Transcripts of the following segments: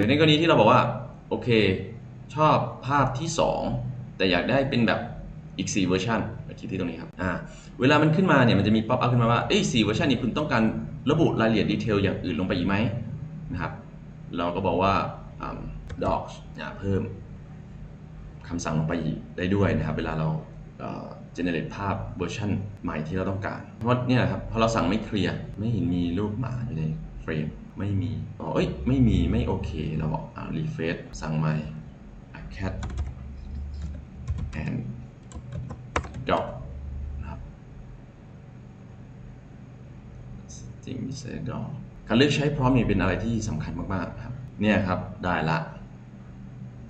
รือในกรณีที่เราบอกว่าโอเค ชอบภาพที่ 2 แต่อยากได้เป็นแบบอีก 4 เวอร์ชันมาคลิกที่ตรงนี้ครับอ่าเวลามันขึ้นมาเนี่ยมันจะมีป๊อปอัพขึ้นมาว่าเอ้ย4เวอร์ชันนี้คุณต้องการระบุรายละเอียดดีเทลอย่างอื่นลงไปอีกไหมนะครับเราก็บอกว่าอ่า docs อ่าเพิ่มคำสั่งลงไปได้ด้วยนะครับ เวลาเราเอ่อ generate ภาพเวอร์ชันใหม่ที่เราต้องการ เพราะเนี่ยครับพอเราสั่งไม่เคลียร์ไม่เห็นมีรูปหมาอยู่ในเฟรม ไม่มีอ๋อเอ้ยไม่มีไม่โอเคเราบอกอ่า refresh สั่งใหม่ cat and dog นะครับจริงมิเซดอการเลือกใช้พร้อมนี่เป็นอะไรที่สำคัญมากๆครับ เนี่ยครับได้ละ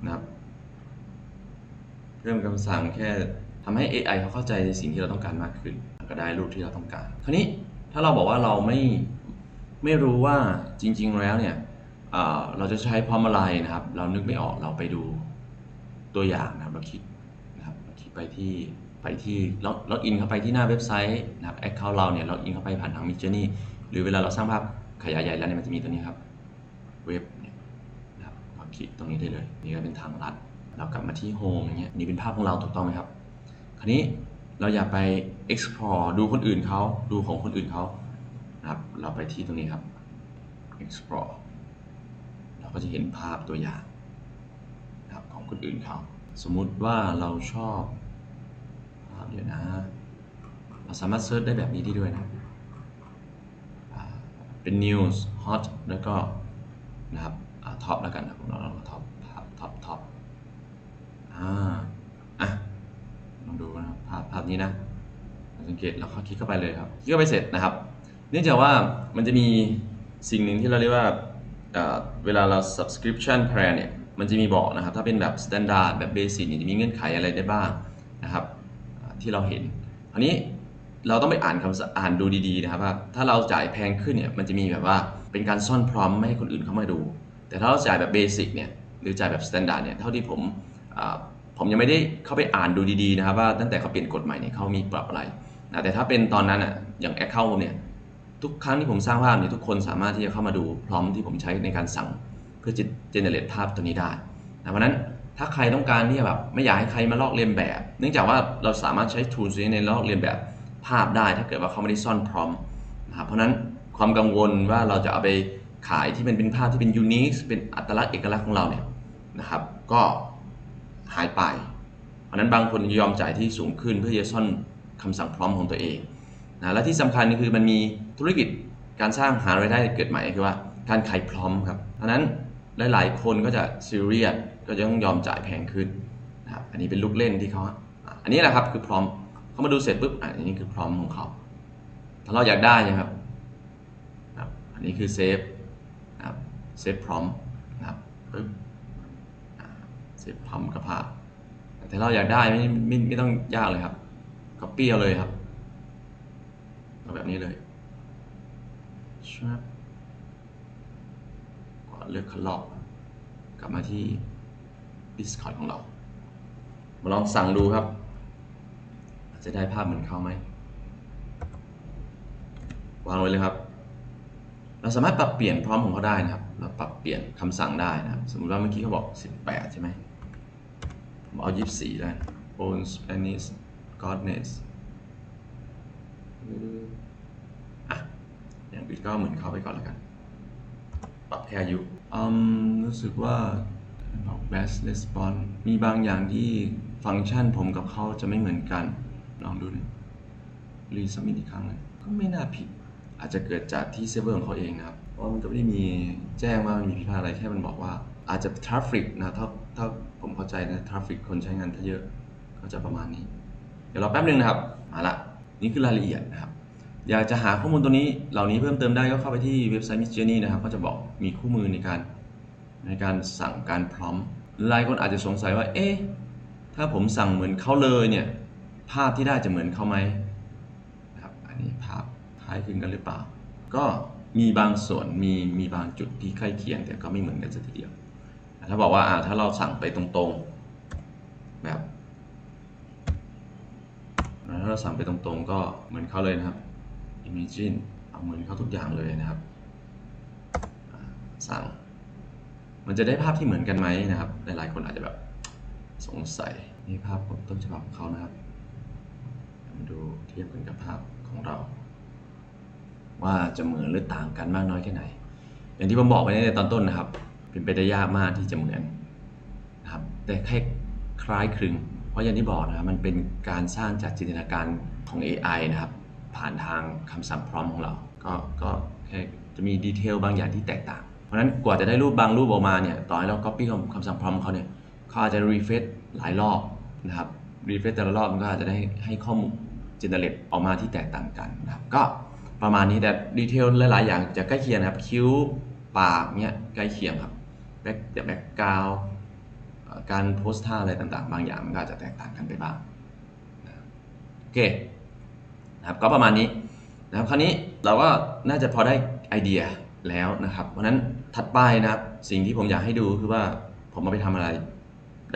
นะครับ เพิ่มคำสั่งแค่ทำให้ AI เขาเข้าใจในสิ่งที่เราต้องการมากขึ้น ก็ได้รูปที่เราต้องการคราวนี้ถ้าเราบอกว่าเราไม่ ไม่รู้ว่าจริง ๆ แล้วเนี่ยเราจะใช้พร้อมอะไรนะครับ เรานึกไม่ออกเราไปดูตัวอย่างนะครับ เราคลิกนะครับเราคลิกไปที่ไปที่ล็อกล็อกอินเข้าไปที่หน้าเว็บไซต์นะครับแอคเคาท์เราเนี่ยล็อกอินเข้าไปผ่านทาง Midjourney หรือเวลาเราสร้างภาพขยายใหญ่แล้วเนี่ยมันจะมีตัวนี้ครับเว็บเนี่ยนะครับเราคลิกตรงนี้ได้เลย นี่ก็เป็นทางลัด เรากลับมาที่โฮมอย่างเงี้ยนี่เป็นภาพของเราถูกต้องไหมครับ คราวนี้เราอย่าไป explore ดูคนอื่นเขาดูของคนอื่นเขา นะครับ เราไปที่ตรงนี้ครับ explore เราก็จะเห็นภาพตัวอย่างนะครับของคนอื่นเขาสมมุติว่าเราชอบภาพเดี๋ยวนะ เราสามารถเซิร์ชได้แบบนี้ได้ด้วยนะเป็น news hot แล้วก็นะครับท็อปแล้วกันนะผมลองท็อปท็อปท็อปอ่าอะลองดูนะครับภาพภาพนี้นะสังเกตเราเข้าคลิกเข้าไปเลยครับคลิกเข้าไปเสร็จนะครับ เนื่องจากว่ามันจะมีสิ่งหนึ่งที่เราเรียกว่าเวลาเรา subscription plan เนี่ยมันจะมีบอกนะครับ ถ้าเป็นแบบ standard แบบ basic เนี่ยจะมีเงื่อนไขอะไรได้บ้างนะครับ ที่เราเห็นอันนี้เราต้องไปอ่านคำสอ่านดูดีๆนะครับว่าถ้าเราจ่ายแพงขึ้นเนี่ยมันจะมีแบบว่าเป็นการซ่อนพร้อมไม่ให้คนอื่นเข้ามาดู แต่ถ้าเราจ่ายแบบเบสิกเนี่ยหรือจ่ายแบบสแตนดาร์ดเนี่ยเท่าที่ผมผมยังไม่ได้เข้าไปอ่านดูดีๆนะครับว่าตั้งแต่เขาเปลี่ยนกฎใหม่เนี่ยเขามีปรับอะไรนะแต่ถ้าเป็นตอนนั้นอะอย่างแอคเคาท์ผมเนี่ย ทุกครั้งที่ผมสร้างภาพเนี่ยทุกคนสามารถที่จะเข้ามาดูพร้อมที่ผมใช้ในการสั่งเพื่อจะเจเนเรตภาพตัวนี้ได้นะเพราะนั้นถ้าใครต้องการที่จะแบบไม่อยากให้ใครมาลอกเลียนแบบ เนื่องจากว่าเราสามารถใช้ tools นี้ในลอกเลียนแบบภาพได้ ถ้าเกิดว่าเขาไม่ได้ซ่อนพร้อมนะครับเพราะนั้นความกังวลว่าเราจะเอาไปขายที่เป็นเป็นภาพที่เป็น unique เป็นอัตลักษณ์เอกลักษณ์ของเราเนี่ยนะครับก็หายไป เพราะฉะนั้นบางคนยอมจ่ายที่สูงขึ้นเพื่อจะซ่อนคำสั่งพร้อมของตัวเอง นะและที่สำคัญคือมันมีธุรกิจการสร้างหารายได้เกิดใหม่คือว่าการขายพร้อมครับเพราะนั้นหลาย ๆ คนก็จะซีเรียสก็จะต้องยอมจ่ายแพงขึ้นนะครับอันนี้เป็นลูกเล่นที่เขาอันนี้แหละครับคือพร้อมเขามาดูเสร็จปุ๊บอันนี้คือพร้อมของเขาถ้าเราอยากได้ครับนะครับอันนี้คือเซฟนะครับเซฟพร้อมนะครับปึ๊บเซฟพร้อมกับภาพแต่เราอยากได้ไม่ไม่ไม่ต้องยากเลยครับก็เปี้ยวเลยครับ เอาแบบนี้เลยชับกดเลือกคัลล็อกกลับมาที่ Discord ของเรา มาลองสั่งดูครับ จะได้ภาพเหมือนเขาไหม วางไว้เลยครับ เราสามารถปรับเปลี่ยนพร้อมของเขาได้นะครับ เราปรับเปลี่ยนคำสั่งได้นะครับ สมมุติว่าเมื่อกี้เขาบอก 18 ใช่ไหมผมเอายี่สี่แล้ว Own Spanish Godness อะอย่างอื่นก็เหมือนเขาไปก่อนแล้วกัน ปรับแค่อายุอืมรู้สึกว่าบอก best response มีบางอย่างที่ฟังก์ชันผมกับเขาจะไม่เหมือนกัน ลองดูนะรีสมิทอีกครั้งนึงก็ไม่น่าผิด อาจจะเกิดจากที่เซิร์ฟเวอร์ของเขาเองนะครับ เพราะมันก็ไม่ได้มีแจ้งว่ามันมีผิดพลาดอะไรแค่มันบอกว่า อาจจะทราฟฟิกนะถ้าถ้าผมเข้าใจนะทราฟฟิกคนใช้งานถ้าเยอะก็จะประมาณนี้ เดี๋ยวรอแป๊บนึงนะครับ มาละ นี่คือรายละเอียดนะครับ อยากจะหาข้อมูลตัวนี้เหล่านี้เพิ่มเติมได้ก็เข้าไปที่เว็บไซต์ Miss Journey นะครับ ก็จะบอกมีคู่มือในการในการสั่งการพร้อมหลายคนอาจจะสงสัยว่า เอ๊ะ ถ้าผมสั่งเหมือนเขาเลยเนี่ย ภาพที่ได้จะเหมือนเขาไหมนะครับ อันนี้ภาพคล้ายคลึงกันหรือเปล่า ก็มีบางส่วนมีมีบางจุดที่ใกล้เคียงแต่ก็ไม่เหมือนกันสักทีเดียว ถ้าบอกว่าถ้าเราสั่งไปตรงๆ แบบ เราสั่งไปตรงๆ ก็เหมือนเขาเลยนะครับ Imagine เอาเหมือนเขาทุกอย่างเลยนะครับ สั่ง มันจะได้ภาพที่เหมือนกันไหมนะครับ หลายๆคนอาจจะแบบสงสัยนี่ภาพของต้นฉบับของเขานะครับมาดูเทียบกันกับภาพของเรา ว่าจะเหมือนหรือต่างกันมากน้อยแค่ไหน อย่างที่ผมบอกไปในตอนต้นนะครับ เป็นไปได้ยากมากที่จะเหมือนนะครับ แต่แค่คล้ายคลึง ราะอย่างที่บอกนะครับมันเป็นการสร้างจากจินตนาการของ AI นะครับ ผ่านทางคำสั่งพร้อมของเรา ก็ก็จะมีดีเทลบางอย่างที่แตกต่าง เพราะฉะนั้นกว่าจะได้รูปบางรูปออกมาเนี่ยต่อให้เรา copy คำคำสั่งพร้อมเขาเนี่ยเขาอาจจะ refresh หลายรอบนะครับ refresh แต่ละรอบมันก็อาจจะได้ให้ข้อมูล generate ออกมาที่แตกต่างกันนะครับก็ประมาณนี้แต่ดีเทลหลาย ๆ อย่างจะใกล้เคียงนะครับคิ้วปากเนี่ยใกล้เคียงครับแบ็คแบ็คกราว การโพสท่าอะไรต่างๆ บางอย่างมันก็อาจจะแตกต่างกันไปบ้างโอเคนะครับก็ประมาณนี้นะครับคราวนี้เราก็น่าจะพอได้ไอเดียแล้วนะครับ เพราะนั้นถัดไปนะครับ สิ่งที่ผมอยากให้ดูคือว่าผมเอาไปทำอะไร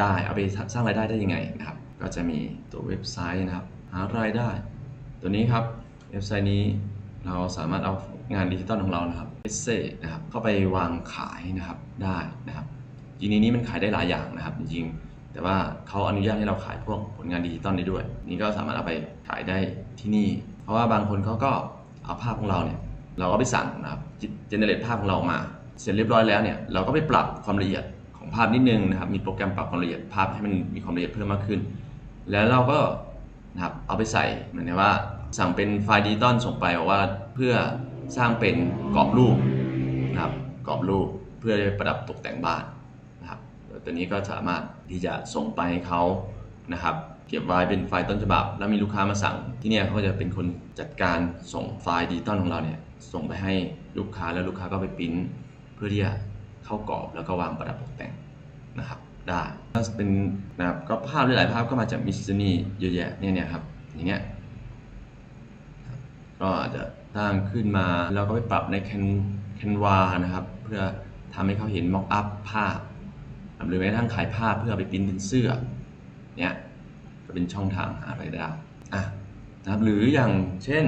ได้ เอาไปสร้างรายได้ได้ยังไงนะครับ ก็จะมีตัวเว็บไซต์นะครับ หารายได้ ตัวนี้ครับเว็บไซต์นี้เราสามารถเอางานดิจิตอลของเรานะครับเอเซนะครับเข้าไปวางขายนะครับได้นะครับ จริงนี้มันขายได้หลายอย่างนะครับจริงๆ แต่ว่าเขาอนุญาตให้เราขายพวกผลงานดิจิตอลได้ด้วย นี่ก็สามารถเอาไปขายได้ที่นี่ เพราะว่าบางคนเขาก็เอาภาพของเราเนี่ยเราก็ไปสั่งนะครับเจเนเรตภาพของเราออกมา เสร็จเรียบร้อยแล้วเนี่ยเราก็ไปปรับความละเอียดของภาพนิดนึงนะครับมีโปรแกรมปรับความละเอียดภาพให้มันมีความละเอียดเพิ่มมากขึ้น แล้วเราก็นะครับเอาไปใส่เหมือนว่าสั่งเป็นไฟล์ดิจิตอลส่งไปบอกว่าเพื่อสร้างเป็นกรอบรูปนะครับกรอบรูปเพื่อประดับตกแต่งบ้าน ตัวนี้ก็สามารถที่จะส่งไปให้เขานะครับเก็บไว้เป็นไฟล์ต้นฉบับ แล้วมีลูกค้ามาสั่ง ที่เนี่ยเขาจะเป็นคนจัดการส่งไฟล์ดิจิตอลของเราเนี่ยส่งไปให้ลูกค้าแล้วลูกค้าก็ไปปริ้นเพื่อที่จะเข้ากรอบแล้วก็วางประดับตกแต่งนะครับ ได้ก็เป็นนะครับก็ภาพหลายๆภาพก็มาจากมิสซินี่เยอะแยะเนี่ยเนี่ยครับอย่างเงี้ยก็อาจจะตั้งขึ้นมาแล้วก็ไปปรับใน Can Canva นะครับ เพื่อทำให้เขาเห็น mock up ภาพ หรือแม้กระทั่งขายภาพเพื่อไปปิ้นเป็นเสื้อเนี่ยก็เป็นช่องทางหารายได้อะนะครับหรืออย่างเช่น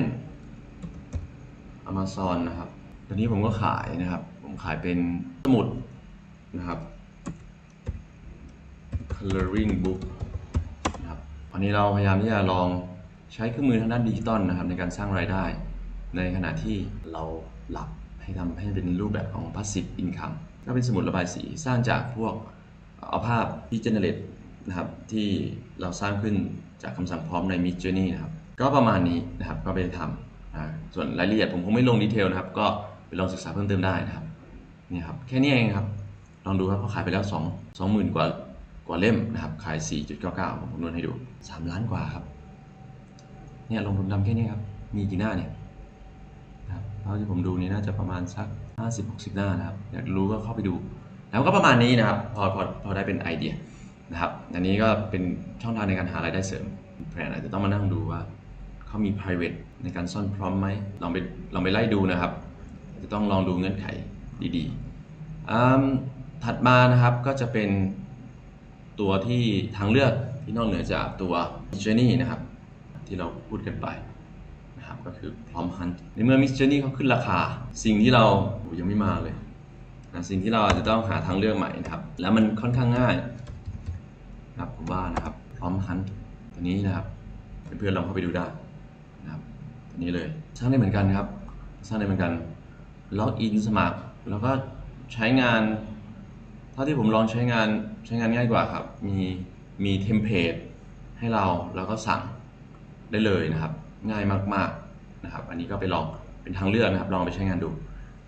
Amazon นะครับตอนนี้ผมก็ขายนะครับ ผมขายเป็นสมุดนะครับ coloring book นะครับวันนี้เราพยายามที่จะลองใช้เครื่องมือทางด้านดิจิตอลนะครับ ในการสร้างรายได้ ในขณะที่เราหลับให้ทำให้เป็นรูปแบบของ passive income ก็เป็นสมุดระบายสีสร้างจากพวก เอาภาพที่ generate นะครับที่เราสร้างขึ้นจากคำสั่งพร้อมใน Mid Journey นะครับ ก็ประมาณนี้นะครับก็ไปทำนะส่วนรายละเอียดผมคงไม่ลงดีเทลนะครับ ก็ไปลองศึกษาเพิ่มเติมได้นะครับนี่ครับแค่นี้เองครับลองดูครับเขาขายไปแล้ว 2 20,000 กว่ากว่าเล่มนะครับ ขาย 4.99 ผมคำนวณให้ดู 3 ล้านกว่าครับ เนี่ยลงทุนทำแค่นี้ครับ มีกี่หน้าเนี่ยนะครับเท่าที่ผมดูนี่น่าจะประมาณสัก 50-60 หน้านะครับ อยากรู้ก็เข้าไปดู แล้วก็ประมาณนี้นะครับ พอพอพอได้เป็นไอเดียนะครับ อันนี้ก็เป็นช่องทางในการหารายได้เสริมแบรนอาจจะต้องมานั่งดูว่าเขามี private ในการซ่อนพร้อมไหมลองไปลองไปไล่ดูนะครับ จะต้องลองดูเงื่อนไขดีๆอืมถัดมานะครับก็จะเป็นตัวที่ทางเลือกที่นอกเหนือจากตัว Journey นะครับ ที่เราพูดกันไปนะครับก็คือพร้อม Hunt ในเมื่อ Miss Journey เขาขึ้นราคา สิ่งที่เรายังไม่มาเลย สิ่งที่เราอาจจะต้องหาทางเลือกใหม่นะครับ แล้วมันค่อนข้างง่ายนะครับผมว่านะครับ พร้อม Hunt ตัวนี้นะครับเพื่อนๆลองเข้าไปดูได้นะครับตัวนี้เลยสร้างได้เหมือนกันครับสร้างได้เหมือนกันล็อกอินสมัคร แล้วก็ใช้งานเท่าที่ผมลองใช้งานใช้งานง่ายกว่าครับ มีมีเทมเพลตให้เราแล้วก็สั่งได้เลยนะครับ ง่ายมากๆนะครับ อันนี้ก็ไปลองเป็นทางเลือกนะครับ ลองไปใช้งานดู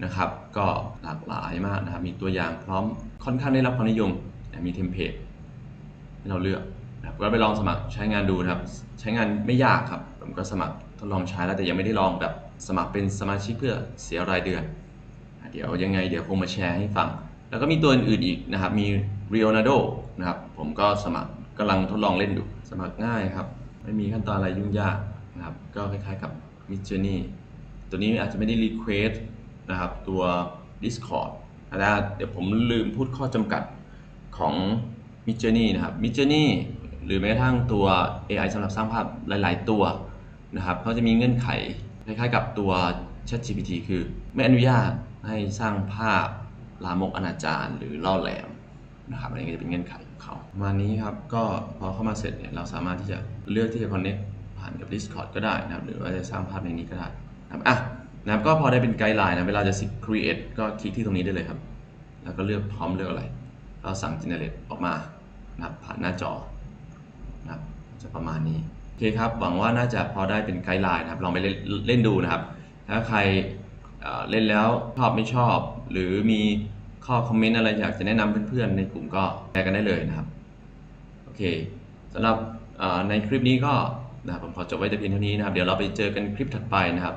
นะครับ ก็หลากหลายมากนะครับ มีตัวอย่างพร้อมค่อนข้างได้รับความนิยมมีเทมเพลตให้เราเลือกนะครับก็ไปลองสมัครใช้งานดูนะครับ ใช้งานไม่ยากครับ ผมก็สมัครทดลองใช้แล้วแต่ยังไม่ได้ลองแบบสมัครเป็นสมาชิกเพื่อเสียรายเดือน เดี๋ยวยังไงเดี๋ยวคงมาแชร์ให้ฟัง แล้วก็มีตัวอื่นอีกนะครับ มี Leonardo นะครับ ผมก็สมัครกำลังทดลองเล่นดู สมัครง่ายครับ ไม่มีขั้นตอนอะไรยุ่งยากนะครับ ก็คล้ายๆกับ Mid Journey ตัวนี้อาจจะไม่ได้ Request นะครับตัว Discord นะเดี๋ยวผมลืมพูดข้อจำกัดของ Mid Journey นะครับ Mid Journey หรือแม้กระทั่งตัว AI สำหรับสร้างภาพหลาย ๆ ตัวนะครับเขาจะมีเงื่อนไขคล้ายๆกับตัว ChatGPT คือไม่อนุญาตให้สร้างภาพลามกอนาจารหรือล่อแหลมนะครับอันนี้ก็จะเป็นเงื่อนไขของเขาประมาณนี้ครับก็พอเข้ามาเสร็จเนี่ยเราสามารถที่จะเลือกที่จะ connect ผ่านกับ Discord ก็ได้นะครับ หรือว่าจะสร้างภาพในนี้ก็ได้นะครับอะ นะครับก็พอได้เป็นไกด์ไลน์นะเวลาจะ create ก็คลิกที่ตรงนี้ได้เลยครับ แล้วก็เลือกพร้อมเลือกอะไรก็สั่ง generate ออกมานะครับผ่านหน้าจอนะครับจะประมาณนี้โอเคครับหวังว่าน่าจะพอได้เป็นไกด์ไลน์นะครับลองไปเล่นเล่นดูนะครับ ถ้าใครเล่นแล้วชอบไม่ชอบ หรือมีข้อคอมเมนต์อะไรอยากจะแนะนำเพื่อนๆ ในกลุ่มก็แชร์กันได้เลยนะครับโอเคสำหรับในคลิปนี้ก็นะครับผมขอจบไว้แต่เพียงเท่านี้นะครับ เดี๋ยวเราไปเจอกันคลิปถัดไปนะครับ